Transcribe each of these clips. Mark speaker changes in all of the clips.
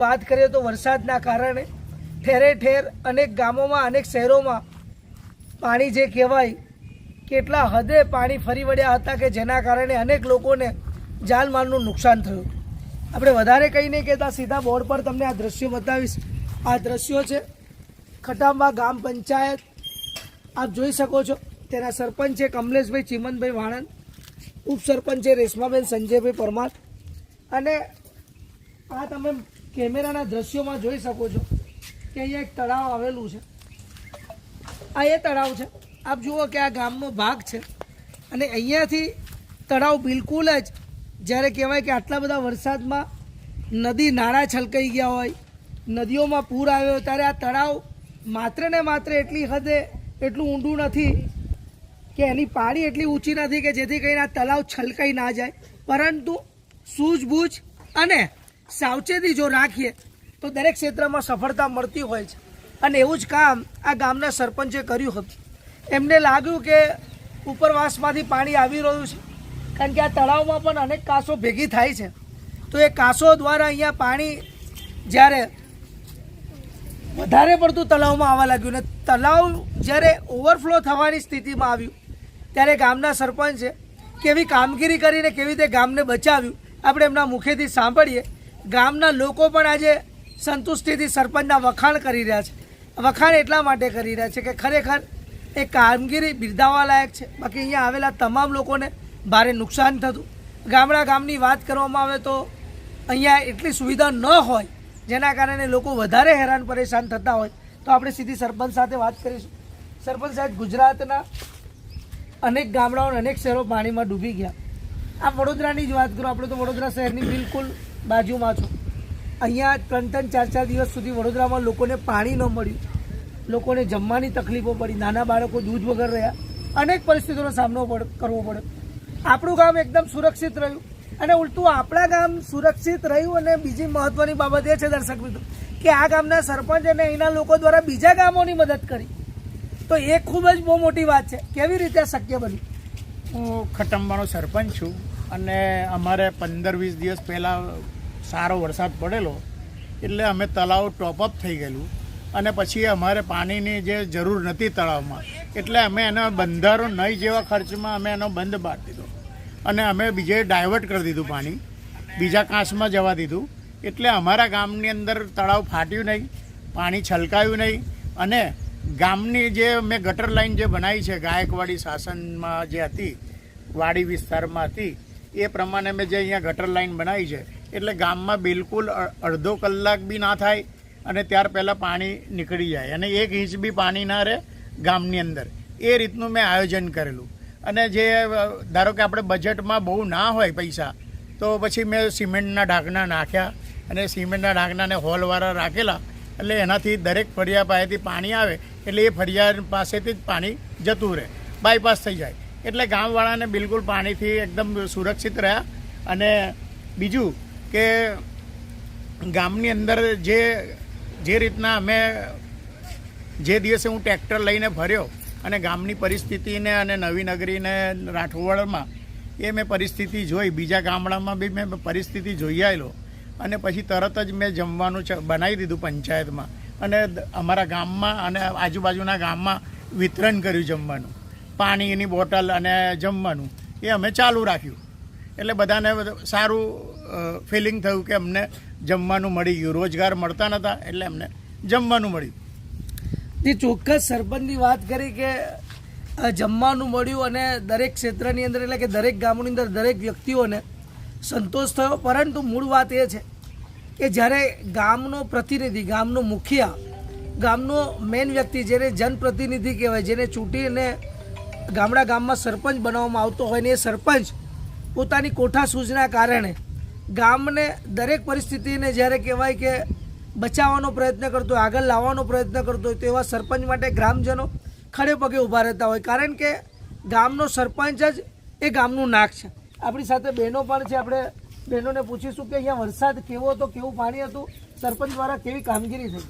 Speaker 1: વાત કરીએ તો વરસાદના કારણે ઠેરે ઠેર અનેક ગામોમાં, અનેક શહેરોમાં પાણી જે કહેવાય, કેટલા હદે પાણી ફરી વળ્યા હતા કે જેના કારણે અનેક લોકોને જાનમાલનું નુકસાન થયું. આપણે વધારે કંઈ નહીં કહેતા, સીધા બોર્ડ પર તમને આ દ્રશ્યો બતાવીશ. આ દ્રશ્યો છે ખટાંબા ગામ પંચાયત. આપ જોઈ શકો છો, તેના સરપંચ છે કમલેશભાઈ ચિમનભાઈ વાણંદ ઉપસરપંચ છે રેશમાબેન સંજયભાઈ પરમાર. અને આ તમે કેમેરાના દ્રશ્યોમાં જોઈ શકો છો કે અહીંયા એક તળાવ આવેલું છે. આ એ તળાવ છે. આપ જુઓ કે આ ગામનો ભાગ છે. અને અહીંયાથી તળાવ બિલકુલ જ જ્યારે કહેવાય કે આટલા બધા વરસાદમાં નદી નાળા છલકાઈ ગયા હોય, નદીઓમાં પૂર આવ્યો હોય, ત્યારે આ તળાવ માત્ર ને માત્ર એટલી હદે એટલું ઊંડું નથી કે એની પાળી એટલી ઊંચી નથી કે જેથી કરીને આ તળાવ છલકાઈ ના જાય. પરંતુ સૂઝબૂઝ અને સાવચેતી જો રાખીએ, તો દરેક ક્ષેત્રમાં સફળતા મળતી હોય છે. અને એવું જ કામ આ ગામના સરપંચે કર્યું હતું. એમને લાગ્યું કે ઉપરવાસમાંથી પાણી આવી રહ્યું છે, કારણ કે આ તળાવમાં પણ અનેક કાંસો ભેગી થાય છે. તો એ કાંસો દ્વારા અહીંયા પાણી જ્યારે વધારે પડતું તળાવમાં આવવા લાગ્યું ને તળાવ જ્યારે ઓવરફ્લો થવાની સ્થિતિમાં આવ્યું, ત્યારે ગામના સરપંચે કેવી કામગીરી કરીને કેવી રીતે ગામને બચાવ્યું, આપણે એમના મુખેથી સાંભળીએ. ગામના લોકો પણ આજે સંતુષ્ટિથી સરપંચના વખાણ કરી રહ્યા છે. વખાણ એટલા માટે કરી રહ્યા છે કે ખરેખર એ કામગીરી બિરદાવવા લાયક છે. બાકી અહીંયા આવેલા તમામ લોકોને ભારે નુકસાન થતું. ગામડા ગામની વાત કરવામાં આવે તો અહીંયા એટલી સુવિધા ન હોય, જેના કારણે લોકો વધારે હેરાન પરેશાન થતા હોય, તો આપણે સીધી સરપંચ સાથે વાત કરીશું. સરપંચ સાહેબ ગુજરાતના અનેક ગામડાઓ અનેક શહેરો પાણીમાં ડૂબી ગયા. આ વડોદરાની જ વાત કરો, આપણે તો વડોદરા શહેરની બિલકુલ બાજુમાં છું. અહીંયા ત્રણ ત્રણ ચાર ચાર દિવસ સુધી વડોદરામાં લોકોને પાણી ન મળ્યું. લોકોને જમવાની તકલીફો પડી, નાના બાળકો દૂધ વગર રહ્યા. અનેક પરિસ્થિતિનો સામનો કરવો પડ્યો. આપણું ગામ એકદમ સુરક્ષિત રહ્યું અને ઉલટું આપણા ગામ સુરક્ષિત રહ્યું અને બીજી મહત્વની બાબત એ છે દર્શક મિત્રો, કે આ ગામના સરપંચ અને અહીંના લોકો દ્વારા બીજા ગામોની મદદ કરી. તો એ ખૂબ જ બહુ મોટી વાત છે. કેવી રીતે શક્ય બન્યું?
Speaker 2: હું ખટંબાનો સરપંચ છું. અને અમારે પંદર વીસ દિવસ પહેલાં સારો વરસાદ પડેલો, એટલે અમે તળાવ ટોપઅપ થઈ ગયેલું. અને પછી અમારે પાણીની જે જરૂર નથી તળાવમાં, એટલે અમે એનો બંધારો નહીં જેવા ખર્ચમાં અમે એનો બંધ બાંધી દીધો. અને અમે બીજે ડાયવર્ટ કરી દીધું પાણી, બીજા કાંસમાં જવા દીધું. એટલે અમારા ગામની અંદર તળાવ ફાટ્યું નહીં પાણી છલકાયું નહીં અને ગામની જે મેં ગટર લાઈન જે બનાવી છે, ગાયકવાડી શાસનમાં જે હતી, વાડી વિસ્તારમાં હતી એ પ્રમાણે મેં જે અહીંયા ગટર લાઈન બનાવી છે, એટલે ગામમાં બિલકુલ અડધો કલાક બી ના થાય અને ત્યાર પહેલાં પાણી નીકળી જાય અને એક ઇંચ બી પાણી ના રહે ગામની અંદર. એ રીતનું મેં આયોજન કરેલું. અને જે ધારો કે આપણે બજેટમાં બહુ ના હોય પૈસા, તો પછી મેં સિમેન્ટના ઢાંકણા નાખ્યા અને સિમેન્ટના ઢાંકણાને હોલવાળા રાખેલા, એટલે એનાથી દરેક ફળિયા પાસેથી પાણી આવે, એટલે એ ફળિયા પાસેથી જ પાણી જતું રહે. બાયપાસ થઈ જાય. એટલે ગામવાળાને બિલકુલ પાણીથી એકદમ સુરક્ષિત રહ્યા. અને બીજું કે ગામની અંદર જે જે રીતના અમે જે દિવસે હું ટ્રેક્ટર લઈને ફર્યો અને ગામની પરિસ્થિતિને અને નવી નગરીને રાઠોડમાં, એ મેં પરિસ્થિતિ જોઈ. બીજા ગામડામાં બી મેં પરિસ્થિતિ જોઈ આવેલો. અને પછી તરત જ મેં જમવાનું બનાવી દીધું પંચાયતમાં. અને અમારા ગામમાં અને આજુબાજુના ગામમાં વિતરણ કર્યું જમવાનું. પાણીની બોટલ અને જમવાનું, એ અમે ચાલુ રાખ્યું. એટલે બધાને બધું સારું ફિલિંગ થયું કે અમને જમવાનું મળી ગયું. રોજગાર મળતા નહોતા એટલે અમને જમવાનું મળ્યું.
Speaker 1: જે ચોક્કસ સરપંચની વાત કરી કે જમવાનું મળ્યું અને દરેક ક્ષેત્રની અંદર, એટલે કે દરેક ગામોની અંદર દરેક વ્યક્તિઓને સંતોષ થયો. પરંતુ મૂળ વાત એ છે કે જ્યારે ગામનો પ્રતિનિધિ, ગામનો મુખિયા, ગામનો મેન વ્યક્તિ, જેને જનપ્રતિનિધિ કહેવાય, જેને ચૂંટીને ગામડા ગામમાં સરપંચ બનાવવામાં આવતો હોય ને એ સરપંચ પોતાની કોઠા સૂઝના કારણે ગામને દરેક પરિસ્થિતિને જ્યારે કહેવાય કે બચાવવાનો પ્રયત્ન કરતો હોય, આગળ લાવવાનો પ્રયત્ન કરતો હોય, તો એવા સરપંચ માટે ગ્રામજનો ખડે પગે ઊભા રહેતા હોય. કારણ કે ગામનો સરપંચ જ એ ગામનું નાક છે. આપણી સાથે બહેનો પણ છે. આપણે બહેનોને પૂછીશું કે અહીંયા વરસાદ કેવો હતો, કેવું પાણી હતું? સરપંચ દ્વારા કેવી કામગીરી થઈ?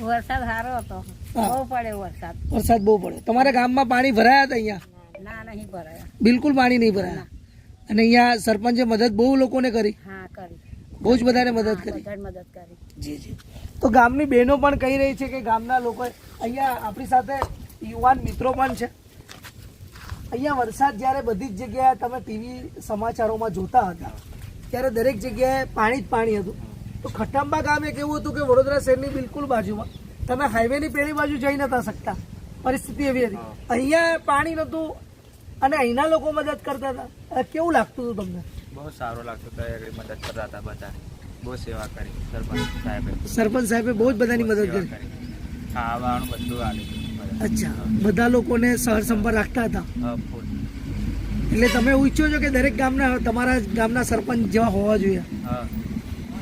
Speaker 3: વરસાદ સારો હતો. બહુ વરસાદ.
Speaker 1: વરસાદ બહુ પડે. તમારા ગામમાં પાણી ભરાયા હતા અહીંયા?
Speaker 3: ના નહીં ભરાયા.
Speaker 1: બિલકુલ પાણી નહીં ભરાયા. અને અહીંયા સરપંચે મદદ બહુ લોકોને કરી.
Speaker 3: હા કરી.
Speaker 1: બહુ જ બધાને મદદ કરી.
Speaker 3: મદદ કરી.
Speaker 1: જી જી. તો ગામની બહેનો પણ કહી રહી છે કે ગામના લોકો અહીંયા આપણી સાથે યુવાન મિત્રો પણ છે. અહીંયા વરસાદ જ્યારે બધી જ જગ્યાએ તમે ટીવી સમાચારોમાં જોતા હતા ત્યારે દરેક જગ્યાએ પાણી જ પાણી હતું. તો ખટાંબા ગામ એક એવું હતું કે વડોદરા શહેરની બિલકુલ બાજુમાં. તમે હાઈવેની પેલી બાજુ જઈ નતા શકતા. પરિસ્થિતિ એવી હતી. અહીંયા પાણી નહોતું અને અહીંના લોકો મદદ કરતા હતા. કેવું લાગતું હતું તમને?
Speaker 4: બહુ સારું લાગતું હતું. મદદ કરતા હતા બધા. બહુ સેવા કરી. સરપંચ સાહેબે.
Speaker 1: સરપંચ સાહેબે બહુ જ બધાની મદદ કરી.
Speaker 4: ખાવાનું બધું આપ્યું
Speaker 1: અચ્છા. બધા લોકોને સહર સંપર્ક રાખતા હતા. એટલે તમે એવું ઈચ્છો છો કે દરેક ગામના તમારા ગામના સરપંચ જેવા હોવા જોઈએ?
Speaker 4: હા.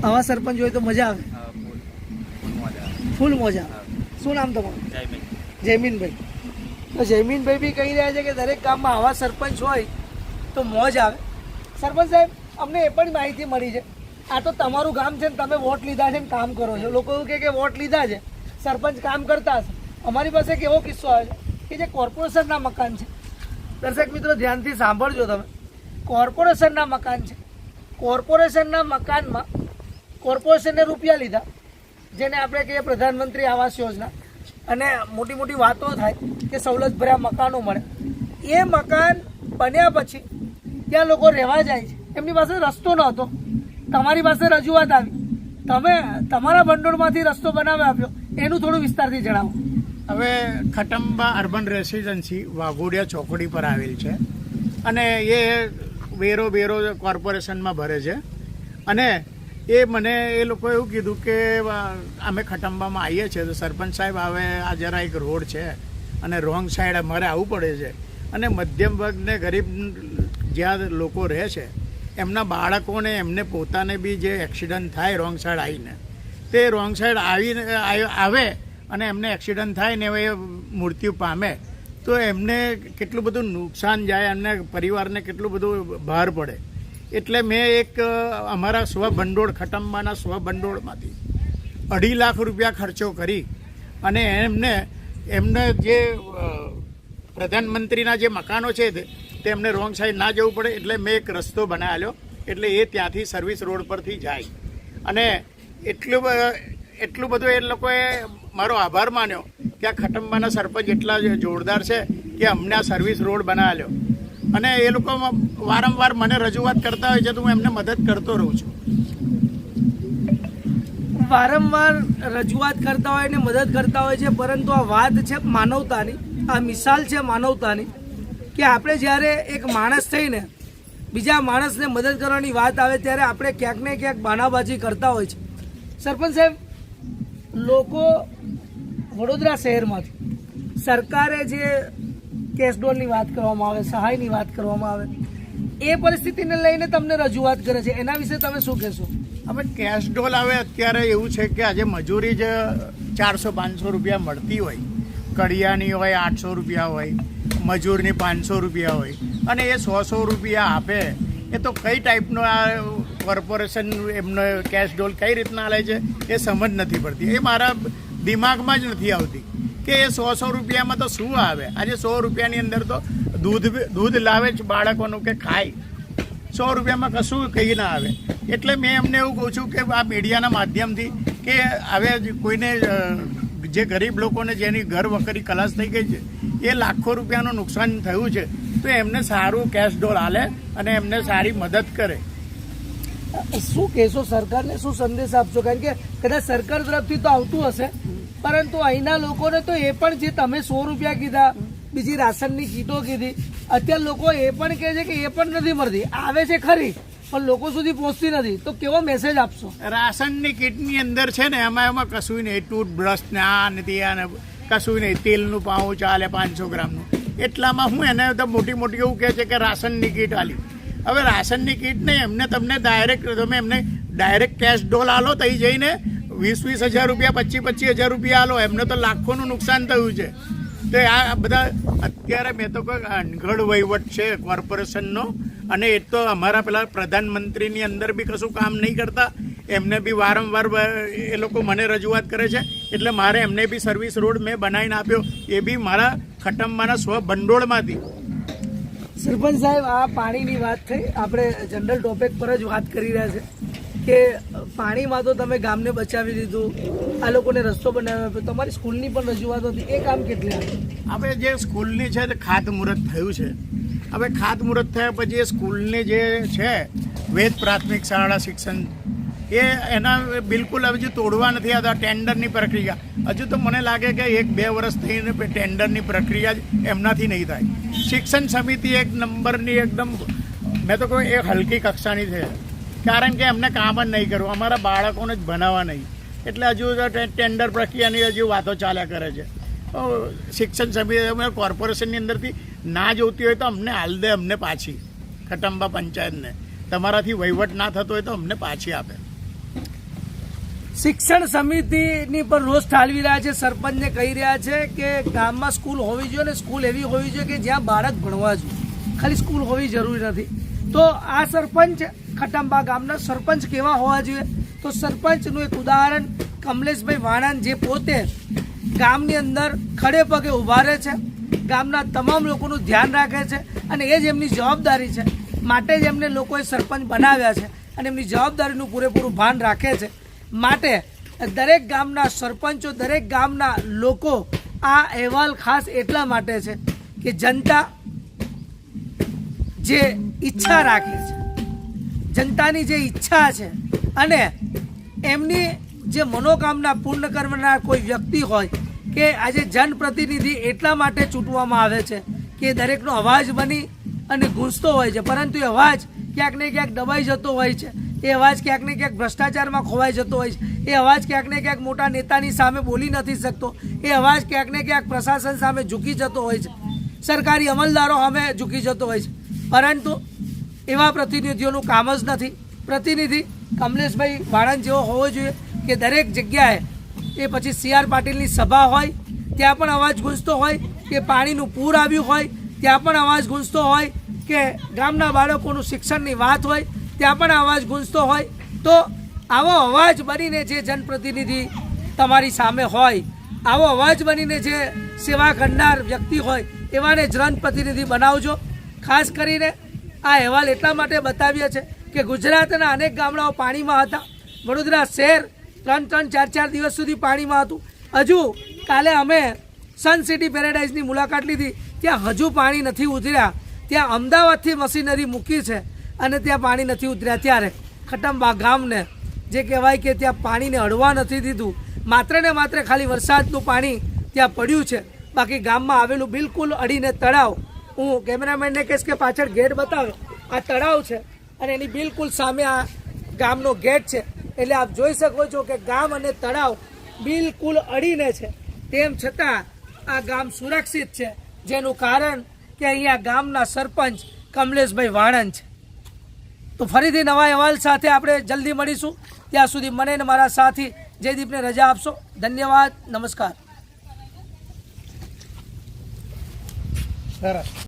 Speaker 1: આવા સરપંચ હોય તો મજા આવે
Speaker 4: હા ફૂલ ફૂલ મજા આવે
Speaker 1: ફૂલ મજા શું નામ તમારું?
Speaker 4: જય મિન
Speaker 1: જયમીનભાઈ. તો જયમીનભાઈ બી કહી રહ્યા છે કે દરેક ગામમાં આવા સરપંચ હોય તો મોજ આવે. સરપંચ સાહેબ અમને એ પણ માહિતી મળી છે. આ તો તમારું ગામ છે ને તમે વોટ લીધા છે ને કામ કરો છો. લોકો એવું કહે કે વોટ લીધા છે. સરપંચ કામ કરતા હશે. અમારી પાસે એક એવો કિસ્સો આવે છે કે જે કોર્પોરેશનના મકાન છે. દર્શક મિત્રો ધ્યાનથી સાંભળજો તમે. કોર્પોરેશનના મકાન છે. કોર્પોરેશનના મકાનમાં કોર્પોરેશને રૂપિયા લીધા. જેને આપણે કહીએ પ્રધાનમંત્રી આવાસ યોજના. અને મોટી મોટી વાતો થાય કે સવલત ભર્યા મકાનો મળે. એ મકાન બન્યા પછી ત્યાં લોકો રહેવા જાય છે. એમની પાસે રસ્તો ન હતો તમારી પાસે રજૂઆત આવી. તમે તમારા ભંડોળમાંથી રસ્તો બનાવી આપ્યો. એનું થોડું વિસ્તારથી જણાવો.
Speaker 2: હવે ખટંબા અર્બન રેસિડેન્સી વાઘોડિયા ચોકડી પર આવેલ છે. અને એ વેરો વેરો કોર્પોરેશનમાં ભરે છે. અને એ મને એ લોકો એવું કીધું કે અમે ખટંબામાં આવીએ છીએ તો સરપંચ સાહેબ આવે આ જરા એક રોડ છે અને રોંગ સાઈડ અમારે આવવું પડે છે. અને મધ્યમ વર્ગને ગરીબ જ્યાં લોકો રહે છે, એમના બાળકોને, એમને પોતાને બી જે એક્સિડન્ટ થાય રોંગ સાઈડ આવીને, તે રોંગ સાઈડ આવીને આવે અને એમને એક્સિડન્ટ થાય ને એ મૃત્યુ પામે, તો એમને કેટલું બધું નુકસાન જાય, એમને પરિવારને કેટલું બધું ભાર પડે. એટલે મેં એક અમારા સ્વભંડોળ ખટંબાના સ્વભંડોળમાંથી અઢી લાખ રૂપિયા ખર્ચો કરી અને એમને એમને જે પ્રધાનમંત્રીના જે મકાનો છે તે- તેમને રોંગ સાઈડ ના જવું પડે એટલે મેં એક રસ્તો બનાવેલો એટલે એ ત્યાંથી સર્વિસ રોડ પરથી જાય. અને એટલું એટલું બધું એ લોકોએ મારો આભાર માન્યો કે આ ખટંબાના સરપંચ એટલા જોરદાર છે કે અમને આ સર્વિસ રોડ બનાવેલો. અને એ લોકો વારંવાર મને રજૂઆત કરતા હોય છે તો હું એમને મદદ કરતો રહું છું.
Speaker 1: વારંવાર રજૂઆત કરતા હોય ને મદદ કરતા હોય છે, પરંતુ આ વાત છે માનવતાની, આ મિસાલ છે માનવતાની, કે આપણે જ્યારે એક માણસ થઈને બીજા માણસને મદદ કરવાની વાત આવે ત્યારે આપણે ક્યાંક ને ક્યાંક બાનાબાજી કરતા હોય છે. સરપંચ સાહેબ, લોકો વડોદરા શહેરમાંથી સરકારે જે કેશડોલની વાત કરવામાં આવે, સહાયની વાત કરવામાં આવે, એ પરિસ્થિતિને લઈને તમને રજૂઆત કરે છે. એના વિશે તમે શું કહેશો?
Speaker 2: હવે કેશ ડોલ હવે અત્યારે એવું છે કે આજે મજૂરી જ ચારસો પાંચસો રૂપિયા મળતી હોય. કડિયાની હોય આઠસો રૂપિયા હોય, મજૂરની પાંચસો રૂપિયા હોય. અને એ સો સો રૂપિયા આપે, એ તો કઈ ટાઈપનો આ કોર્પોરેશન એમનો કેશ ડોલ કઈ રીતના આવે છે, એ સમજ નથી પડતી. એ મારા દિમાગમાં જ નથી આવતી. કે એ સો સો રૂપિયામાં તો શું આવે? આજે સો રૂપિયાની અંદર તો દૂધ દૂધ લાવે જ બાળકોનું કે ખાય. સો રૂપિયામાં કશું કહી ના આવે. એટલે મેં એમને એવું કહું છું કે આ મીડિયાના માધ્યમથી કે હવે કોઈને જે ગરીબ લોકોને જેની ઘર વખરી ખલાસ થઈ ગઈ છે, એ લાખો રૂપિયાનું નુકસાન થયું છે, તો એમને સારું કેશ ડોલ હાલે અને એમને સારી મદદ કરે.
Speaker 1: શું કહેશો? સરકારને શું સંદેશ આપશો? કારણ કે કદાચ સરકાર તરફથી તો આવતું હશે. પરંતુ અહીંના લોકોને તો એ પણ જે તમે સો રૂપિયા કીધા, બીજી રાશનની કીટો કીધી, અત્યારે લોકો એ પણ કહે છે કે એ પણ નથી મળતી. આવે છે ખરી, પણ લોકો સુધી પહોંચતી નથી. તો કેવો મેસેજ આપશો?
Speaker 2: રાશનની કીટની અંદર છે ને, એમાં એમાં કશું નહીં. ટૂથબ્રશ ને આ ને તે આ કશું નહીં. તેલનું પાઉં ચાલે પાંચસો ગ્રામનું. એટલામાં હું એને તો મોટી મોટી એવું કહે છે કે રાશનની કીટ આલી. હવે રાશનની કીટ નહીં, એમને તમને ડાયરેક્ટ તમે એમને ડાયરેક્ટ કેશ ડોલ આલો તઈ જઈને વીસ વીસ હજાર રૂપિયા પચીસ પચીસ હજાર રૂપિયા આલો. એમને તો લાખોનું નુકસાન થયું છે. તો આ બધા અત્યારે મેં તો કોઈ અનગઢ વહીવટ છે કોર્પોરેશનનો. અને એ તો અમારા પેલા પ્રધાનમંત્રીની અંદર બી કશું કામ નહીં કરતા. એમને બી વારંવાર એ લોકો મને રજૂઆત કરે છે. એટલે મારે એમને બી સર્વિસ રોડ મેં બનાવીને આપ્યો. એ બી મારા ખટંબાના સ્વ ભંડોળમાંથી.
Speaker 1: સરપંચ સાહેબ, આ પાણીની વાત થઈ. આપણે જનરલ ટોપિક પર જ વાત કરી રહ્યા છે. કે પાણીમાં તો તમે ગામને બચાવી દીધું આ લોકોને રસ્તો બનાવ્યો તમારી સ્કૂલની પણ રજૂઆત હતી. એ કામ કેટલી
Speaker 2: આપણે જે સ્કૂલની છે તે ખાતમુહૂર્ત થયું છે. હવે ખાતમુહૂર્ત થયા પછી એ સ્કૂલની જે છે, વેદ પ્રાથમિક શાળા શિક્ષણ, એ એના બિલકુલ હજુ તોડવા નથી આવતા, ટેન્ડરની પ્રક્રિયા. હજુ તો મને લાગે કે એક બે વર્ષ થઈને ટેન્ડરની પ્રક્રિયા જ એમનાથી નહીં થાય. શિક્ષણ સમિતિ એક નંબરની એકદમ, મેં તો કહું એ હલકી કક્ષાની છે. કારણ કે એમને કામ જ નહીં કરવું. અમારા બાળકોને જ ભણાવવા નહીં. એટલે હજુ ટેન્ડર પ્રક્રિયાની હજુ વાતો ચાલ્યા કરે છે. શિક્ષણ સમિતિ અમે કોર્પોરેશનની અંદરથી ના જોતી હોય તો અમને હાલ દે, અમને પાછી. ખટંબા પંચાયતને. તમારાથી વહીવટ ના થતો હોય તો અમને પાછી આપે.
Speaker 1: શિક્ષણ સમિતિની પર રોષ ઠાલવી રહ્યા છે. સરપંચને કહી રહ્યા છે કે ગામમાં સ્કૂલ હોવી જોઈએ અને સ્કૂલ એવી હોવી જોઈએ કે જ્યાં બાળક ભણવા જોઈએ. ખાલી સ્કૂલ હોવી જરૂરી નથી. તો આ સરપંચ ખટંબા ગામના સરપંચ કેવા હોવા જોઈએ? તો સરપંચનું એક ઉદાહરણ કમલેશભાઈ વાણંદ જે પોતે ગામની અંદર ખડે પગે ઊભા રહે છે, ગામના તમામ લોકોનું ધ્યાન રાખે છે અને એ જ એમની જવાબદારી છે. માટે જ એમને લોકોએ સરપંચ બનાવ્યા છે અને એમની જવાબદારીનું પૂરેપૂરું ભાન રાખે છે. માટે દરેક ગામના સરપંચો, દરેક ગામના લોકો આ અહેવાલ ખાસ એટલા માટે છે કે જનતા જે ઈચ્છા રાખે છે. જનતાની જે ઈચ્છા છે અને એમની જે મનોકામના પૂર્ણ કરનાર કોઈ વ્યક્તિ હોય કે આજે જનપ્રતિનિધિ એટલા માટે ચૂંટવામાં આવે છે કે દરેકનો અવાજ બની અને ગૂંજતો હોય છે. પરંતુ એ અવાજ ક્યાંક ને ક્યાંક દબાઈ જતો હોય છે. એ અવાજ ક્યાંક ને ક્યાંક ભ્રષ્ટાચારમાં ખોવાઈ જતો હોય છે. એ અવાજ ક્યાંક ને ક્યાંક મોટા નેતાની સામે બોલી નથી શકતો. એ અવાજ ક્યાંક ને ક્યાંક પ્રશાસન સામે ઝૂકી જતો હોય છે. સરકારી અમલદારો સામે ઝૂકી જતો હોય છે. પરંતુ એવા પ્રતિનિધિઓનું કામ જ નથી. પ્રતિનિધિ કમલેશભાઈ વાળંદ જેવો હોવો જોઈએ કે દરેક જગ્યાએ એ પછી સી આર પાટીલની સભા હોય, ત્યાં પણ અવાજ ગૂંજતો હોય કે પાણીનું પૂર આવ્યું હોય, ત્યાં પણ અવાજ ગૂંજતો હોય કે ગામના બાળકોનું શિક્ષણની વાત હોય, ત્યાં પણ અવાજ ગૂંજતો હોય. તો આવો અવાજ બનીને જે જનપ્રતિનિધિ તમારી સામે હોય, આવો અવાજ બનીને જે સેવા કરનાર વ્યક્તિ હોય, એવાને જનપ્રતિનિધિ બનાવજો. ખાસ કરીને આ અહેવાલ એટલા માટે બતાવીએ છે કે ગુજરાતના અનેક ગામડાઓ પાણીમાં હતા. વડોદરા શહેર ત્રણ ત્રણ ચાર ચાર દિવસ સુધી પાણીમાં હતું. હજુ કાલે અમે સન સિટી પેરેડાઇઝની મુલાકાત લીધી. ત્યાં હજુ પાણી નથી ઉતર્યા. ત્યાં અમદાવાદથી મશીનરી મૂકી છે અને ત્યાં પાણી નથી ઉતર્યા. ત્યારે ખટંબા ગામને જે કહેવાય કે ત્યાં પાણીને અડવા નથી દીધું. માત્ર ને માત્ર ખાલી વરસાદનું પાણી ત્યાં પડ્યું છે. બાકી ગામમાં આવેલું બિલકુલ અડીને તળાવ હું કેમેરામેનને કહીશ કે પાછળ ગેટ બતાવે. આ તળાવ છે અને એની બિલકુલ સામે આ ગામનો ગેટ છે. એટલે આપ જોઈ શકો છો કે ગામ અને તળાવ બિલકુલ અડીને છે. તેમ છતાં આ ગામ સુરક્ષિત છે. જેનું કારણ કે અહીંયા ગામના સરપંચ કમલેશભાઈ વાણંદ છે. તો ફરીથી નવા અહેવાલ સાથે આપણે જલ્દી મળીશું. ત્યાં સુધી મને ને મારા સાથી જયદીપને રજા આપશો. ધન્યવાદ. નમસ્કાર.
Speaker 2: સરસ.